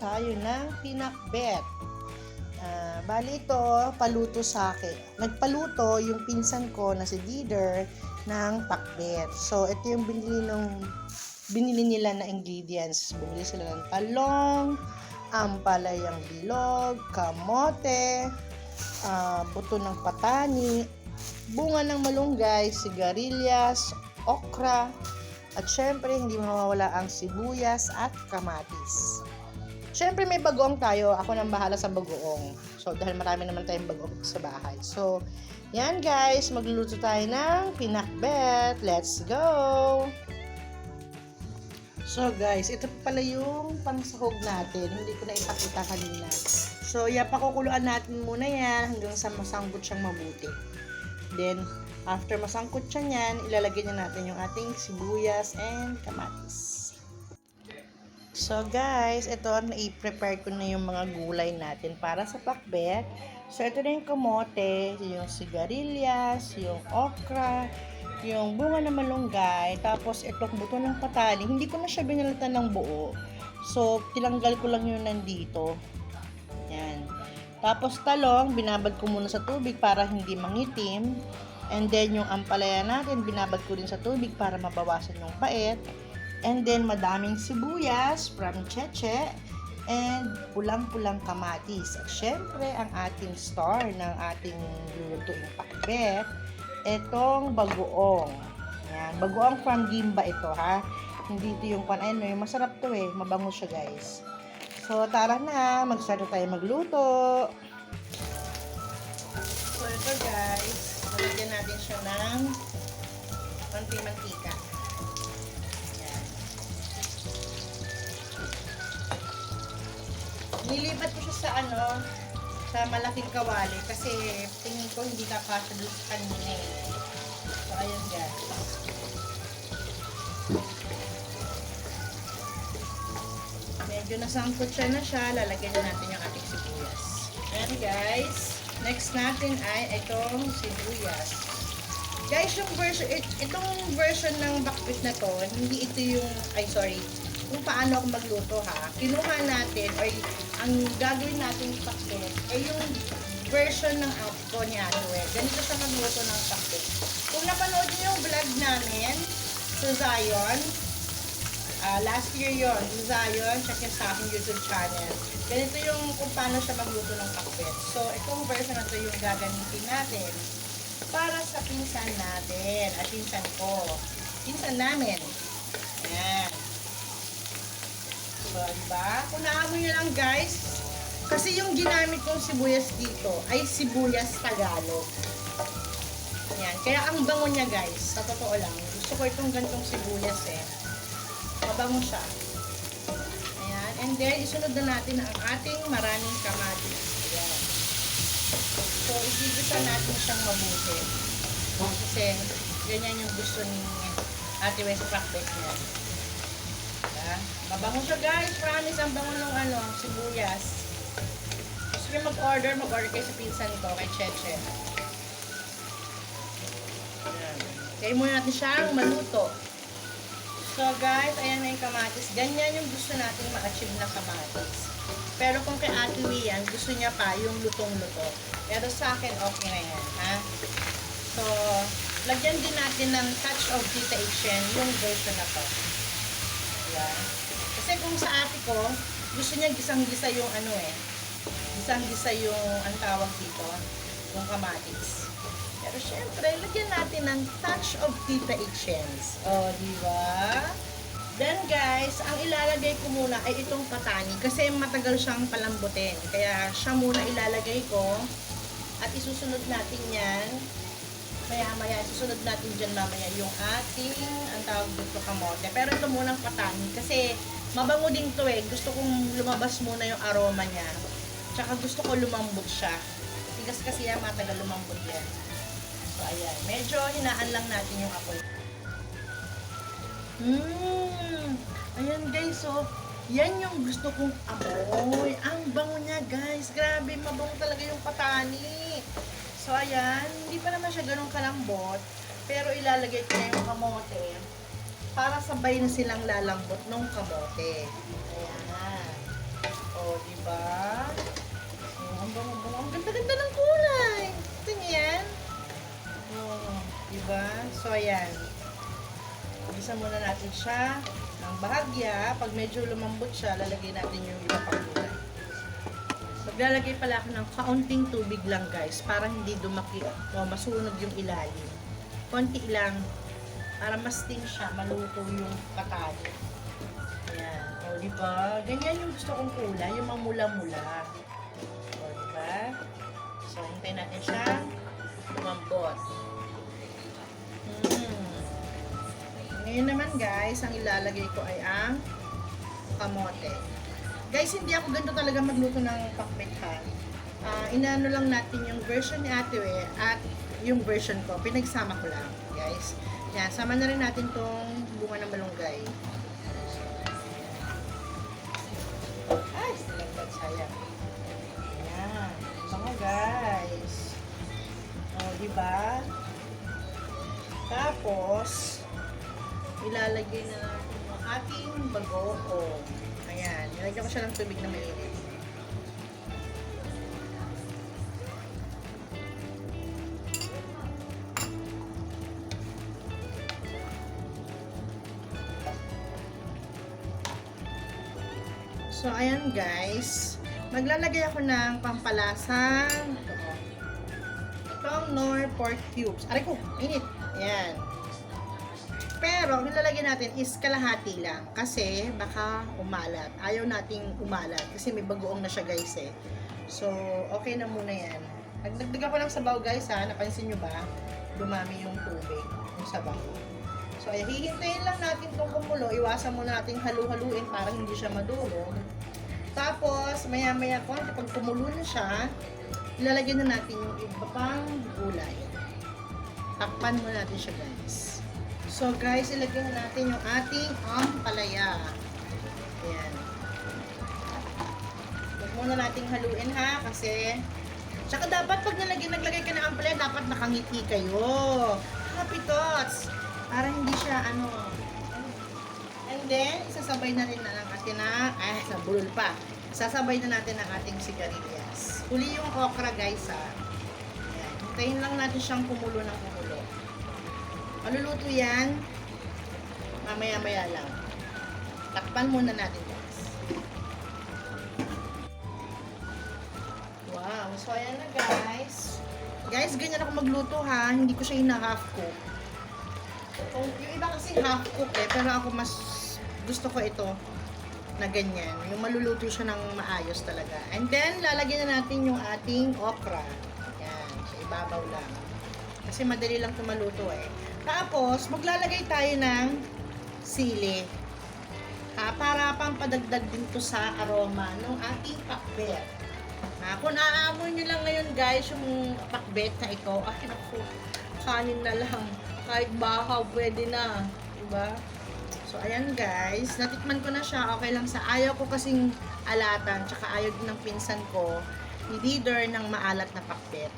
tayo ng pinakbet. Ah, bali ito, paluto sa akin. Nagpaluto yung pinsan ko na si Dider ng pakbet. So, ito yung binili nung binili nila na ingredients. Bumili sila ng talong, ampalayang bilog, kamote, ah, buto ng patani, bunga ng malunggay, sigarilyas, okra, at syempre hindi mawawala ang sibuyas at kamatis. Syempre may bagoong tayo, ako nang bahala sa bagoong. So dahil marami naman tayong bagoong sa bahay. So yan guys, magluluto tayo ng pinakbet. Let's go! So guys, ito pala yung pangsahog natin. Hindi ko na ipakita kanina. So yan, pakukuluan natin muna yan hanggang sa masangkot siyang mabuti. Then, after masangkot siya niyan, ilalagay na natin yung ating sibuyas and kamatis. So guys, ito na-prepare ko na yung mga gulay natin para sa pakbet. So ito na yung kamote, yung sigarilyas, yung okra, yung bunga ng malunggay, tapos itong buto ng patani. Hindi ko na siya binalatan ng buo. So, tinanggal ko lang yun nandito. Yan. Tapos talong, binabad ko muna sa tubig para hindi mangitim. And then yung ampalaya natin, binabad ko rin sa tubig para mabawasan yung pait. And then madaming sibuyas from Cheche and pulang-pulang kamatis. At syempre, ang ating star ng ating lulutuing pakbet, etong bagoong. Yan, bagoong from Gimba ito ha. Hindi ito yung pan ano, yung masarap to eh, mabango siya guys. So tara na, mag-start tayo magluto. So ito guys, lalagyan natin siya ng manti-mantika. Yan. Nilipat ko siya sa ano, sa malaking kawali kasi tingin ko hindi kakasya doon sa kanina eh. So ayan guys. Medyo nasangkot siya na siya, lalagyan na natin yung ating sibuyas. Ayan guys, next natin ay itong sibuyas. Guys, yung version, it, itong version ng bakbit na to, hindi ito yung, ay sorry, kung paano ako magluto ha. Kinuha natin, or ang gagawin natin bakbit, ay yung version ng ko ni Ate. Ganito siya magluto ng bakbit. Kung napanood niyo yung vlog namin sa Zion, Ah, last year yon Zion, check yung sa aking YouTube channel. Ganito yung kung paano siya magluto ng kakbet. So, itong version na to yung gagamitin natin para sa pinsan natin. At pinsan ko. Pinsan namin. Ayan. So, diba? Kung naamoy nyo lang guys, kasi yung ginamit kong sibuyas dito ay sibuyas Tagalog. Ayan. Kaya ang bango niya guys, sa totoo lang. Gusto ko itong gantong sibuyas eh mabango siya. Ayan. And then, isunod na natin ang ating maraming kamatis. Ayan. So, igigisa natin siyang mabuti. Kasi, ganyan yung gusto ni Ate West Pakbet niya. Diba? Mabango siya guys. Promise, ang bango ng ano, sibuyas. Gusto niyo mag-order, mag-order kayo sa pinsan ko, kay Cheche. Ayan. Kaya muna natin siyang maluto. So guys, ayan na yung kamatis. Ganyan yung gusto natin ma-achieve na kamatis. Pero kung kay Ate Wian, gusto niya pa yung lutong-luto. Pero sa akin, okay na yan. Ha? So, lagyan din natin ng touch of Chen yung version na to. Ayan. Kasi kung sa ate ko, gusto niya gisang-gisa yung ano eh. Gisang-gisa yung, ang tawag dito, yung kamatis. Pero syempre, lagyan natin ng touch of Tita Ichen's. O, di ba? Then guys, ang ilalagay ko muna ay itong patani kasi matagal siyang palambutin. Kaya siya muna ilalagay ko at isusunod natin yan. Maya-maya, isusunod natin dyan mamaya yung ating, ang tawag dito kamote. Pero ito muna ang patani kasi mabango din to eh. Gusto kong lumabas muna yung aroma niya. Tsaka gusto ko lumambot siya. Tigas kasi yan, matagal lumambot yan. So, ayan. Medyo hinaan lang natin yung apoy. Mmm! Ayan guys, so, yan yung gusto kong amoy. Ang bango niya guys. Grabe, mabango talaga yung patani. So, ayan. Hindi pa naman siya ganun kalambot. Pero ilalagay ko na yung kamote para sabay na silang lalambot ng kamote. Ayan. O, O, di ba? Oh, ang bango-bango. Ang ganda-ganda ng kulay. Ito niyo yan. Oh, di ba? So, ayan. Isa muna natin siya ng bahagya. Pag medyo lumambot siya, lalagay natin yung iba pang gulay. Maglalagay pala ako ng kaunting tubig lang guys para hindi dumaki o masunog yung ilalim. Konti lang para mas ting siya, maluto yung katali. Ayan. O, di ba? Ganyan yung gusto kong kulay, yung mamula-mula. O, di ba? So, hintayin natin siya lumambot. Mm. Ngayon naman guys, ang ilalagay ko ay ang kamote. Guys, hindi ako ganito talaga magluto ng pakbet ha. Ah, inaano lang natin yung version ni Ate We at yung version ko. Pinagsama ko lang, guys. Yan, sama na rin natin tong bunga ng malunggay. Ay, silagdag sayang. Yan. Bango, guys. O, di ba? Tapos, ilalagay na natin yung ating bagoong. Ayan, nilagyan ko siya ng tubig na mainit. So, ayan guys. Maglalagay ako ng pampalasang itong nor pork cubes. Aray ko, init. Ayan. Pero, ang nilalagay natin is kalahati lang. Kasi, baka umalat. Ayaw nating umalat. Kasi may bagoong na siya, guys, eh. So, okay na muna yan. Nagdagdag ako ng sabaw, guys, ha. Napansin nyo ba? Dumami yung tubig. Yung sabaw. So, ay, hihintayin lang natin itong kumulo. Iwasan muna natin halu-haluin para hindi siya madurog. Tapos, maya-maya ko, kapag kumulo na siya, ilalagyan na natin yung iba pang gulay. Takpan muna natin siya, guys. So guys, ilagay na natin yung ating ampalaya. Ayan. Huwag muna nating haluin ha, kasi Tsaka dapat pag nalagay, naglagay ka ng ampalaya, dapat nakangiti kayo. Happy thoughts. Para hindi siya ano. And then, isasabay na rin na ng atin na, ay, nabulol pa. Isasabay na natin ang ating sigarilyas. Huli yung okra guys ha. Ayan. Hintayin lang natin siyang kumulo ng kumulo. Maluluto yan. Mamaya-maya lang. Takpan muna natin guys. Wow. So, ayan na guys. Guys, ganyan ako magluto ha. Hindi ko siya ina-half cook. Kung, yung iba kasi half cook eh. Pero ako mas gusto ko ito na ganyan. Yung maluluto siya ng maayos talaga. And then, lalagyan na natin yung ating okra. Yan. Sa ibabaw lang. Kasi madali lang ito maluto eh. Tapos, maglalagay tayo ng sili. Ha, para pang padagdag din to sa aroma ng ating pakbet. Ha, kung naaamoy nyo lang ngayon guys, yung pakbet na ito, ay naku, kanin na lang. Kahit bahaw, pwede na. Diba? So, ayan guys, natikman ko na siya. Okay lang sa ayaw ko kasing alatan, tsaka ayaw din ng pinsan ko, leader ng maalat na pakbet.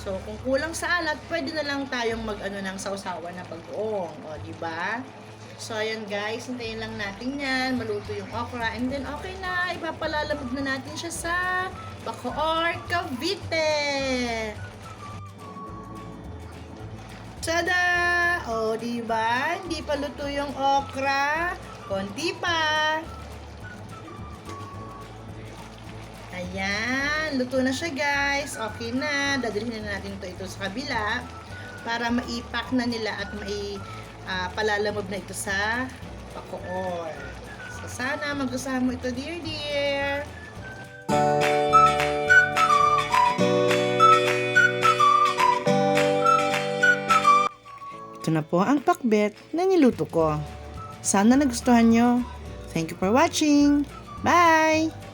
So, kung kulang sa alat, pwede na lang tayong mag-ano ng sausawa na bagoong. O, di ba? So, ayan guys, hintayin lang natin yan. Maluto yung okra. And then, okay na. Ipapalalamog na natin siya sa Bacoor, Cavite. Tada! O, di ba? Hindi pa luto yung okra. Konti pa. Ayan, luto na siya guys. Okay na. Dadalhin na natin ito ito sa kabila para maipak na nila at mai ah, palalamog na ito sa pakoor. So sana magustuhan mo ito dear dear. Ito na po ang pakbet na niluto ko. Sana nagustuhan nyo. Thank you for watching. Bye!